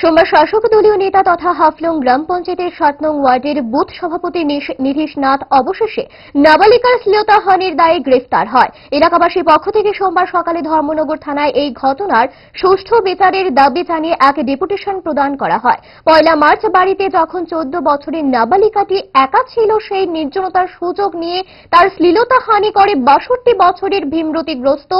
সোমবার শাসক দলীয় নেতা তথা হাফলং গ্রাম পঞ্চায়েতের সাত নং ওয়ার্ডের বুথ সভাপতি নীতিশ নাথ অবশেষে নাবালিকার শ্লীলতাহানির দায়ে গ্রেফতার হয়। এলাকাবাসীর পক্ষ থেকে সোমবার সকালে ধর্মনগর থানায় এই ঘটনার সুষ্ঠু বিচারের দাবি জানিয়ে এক ডেপুটেশন প্রদান করা হয়। পয়লা মার্চ বাড়িতে যখন চোদ্দ বছরের নাবালিকাটি একা ছিল, সেই নির্জনতার সুযোগ নিয়ে তার শ্লীলতাহানি করে বাষট্টি বছরের ভীমরতিগ্রস্ত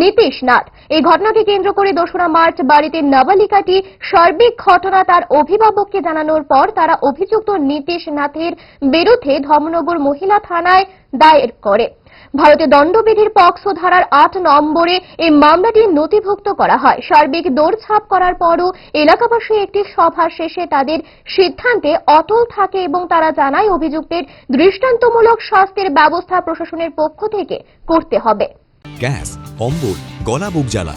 নীতিশ নাথ। এই ঘটনাকে কেন্দ্র করে দোসরা মার্চ বাড়িতে নাবালিকাটি সার্বিক ঘটনা তার অভিভাবককে জানানোর পর তারা অভিযুক্ত নীতিশ নাথের বিরুদ্ধে ধর্মনগর মহিলা থানায় দায়ের করে। ভারতীয় দণ্ডবিধির পক্সো ধারার আট নম্বরে এই মামলাটি নথিভুক্ত করা হয়। সার্বিক দৌড়ছাপ করার পরও এলাকাবাসী একটি সভা শেষে তাদের সিদ্ধান্তে অটল থাকে এবং তারা জানায় অভিযুক্তের দৃষ্টান্তমূলক শাস্তির ব্যবস্থা প্রশাসনের পক্ষ থেকে করতে হবে। গ্যাস, অম্বল, গলা, বুক জ্বালা